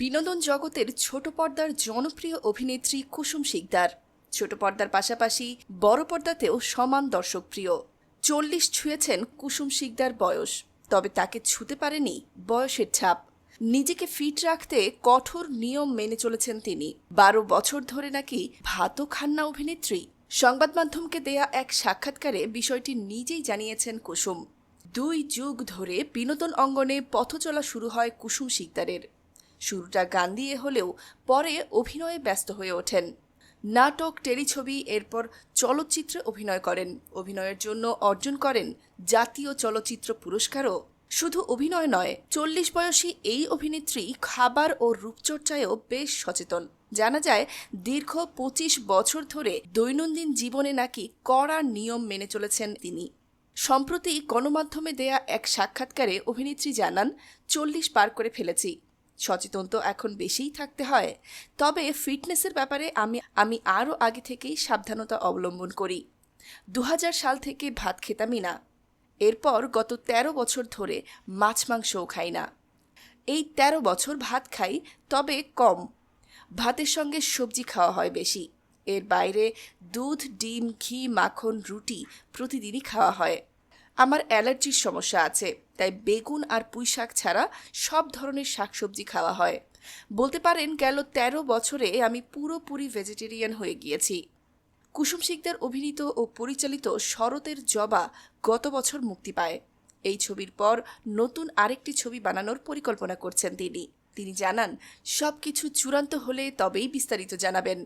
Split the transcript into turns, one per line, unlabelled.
বিনোদন জগতের ছোট পর্দার জনপ্রিয় অভিনেত্রী কুসুম শিকদার। ছোট পর্দার পাশাপাশি বড় পর্দাতেও সমান দর্শকপ্রিয় চল্লিশ ছুঁয়েছেন কুসুম শিকদার বয়স, তবে তাকে ছুতে পারেনি বয়সের ছাপ। নিজেকে ফিট রাখতে কঠোর নিয়ম মেনে চলেছেন তিনি। বারো বছর ধরে নাকি ভাতও খান না অভিনেত্রী। সংবাদ মাধ্যমকে দেয়া এক সাক্ষাৎকারে বিষয়টি নিজেই জানিয়েছেন কুসুম। দুই যুগ ধরে বিনোদন অঙ্গনে পথ চলা শুরু হয় কুসুম শিকদারের। শুরুটা গান দিয়ে হলেও পরে অভিনয়ে ব্যস্ত হয়ে ওঠেন। নাটক, টেলিছবি, এরপর চলচ্চিত্রে অভিনয় করেন। অভিনয়ের জন্য অর্জন করেন জাতীয় চলচ্চিত্র পুরস্কারও। শুধু অভিনয় নয়, চল্লিশ বয়সী এই অভিনেত্রী খাবার ও রূপচর্চায়ও বেশ সচেতন। জানা যায়, দীর্ঘ পঁচিশ বছর ধরে দৈনন্দিন জীবনে নাকি কড়া নিয়ম মেনে চলেছেন তিনি। সম্প্রতি গণমাধ্যমে দেয়া এক সাক্ষাৎকারে অভিনেত্রী জানান, চল্লিশ পার করে ফেলেছি। সচেতন তো এখন বেশিই থাকতে হয়। তবে ফিটনেসের ব্যাপারে আমি আমি আরও আগে থেকেই সাবধানতা অবলম্বন করি। দু হাজার সাল থেকে ভাত খেতামই না। এরপর গত ১৩ বছর ধরে মাছ মাংসও খাই না। এই ১৩ বছর ভাত খাই, তবে কম। ভাতের সঙ্গে সবজি খাওয়া হয় বেশি। এর বাইরে দুধ, ডিম, ঘি, মাখন, রুটি প্রতিদিনই খাওয়া হয়। আমার অ্যালার্জির সমস্যা আছে, তাই বেগুন আর পুঁই শাক ছাড়া সব ধরনের শাকসবজি খাওয়া হয়। বলতে পারেন গেল ১৩ বছরে আমি পুরোপুরি ভেজিটেরিয়ান হয়ে গিয়েছি। কুসুম শিকদার অভিনীত ও পরিচালিত শরতের জবা গত বছর মুক্তি পায়। এই ছবির পর নতুন আরেকটি ছবি বানানোর পরিকল্পনা করছেন তিনি। তিনি জানান সব কিছু চূড়ান্ত হলে তবেই বিস্তারিত জানাবেন।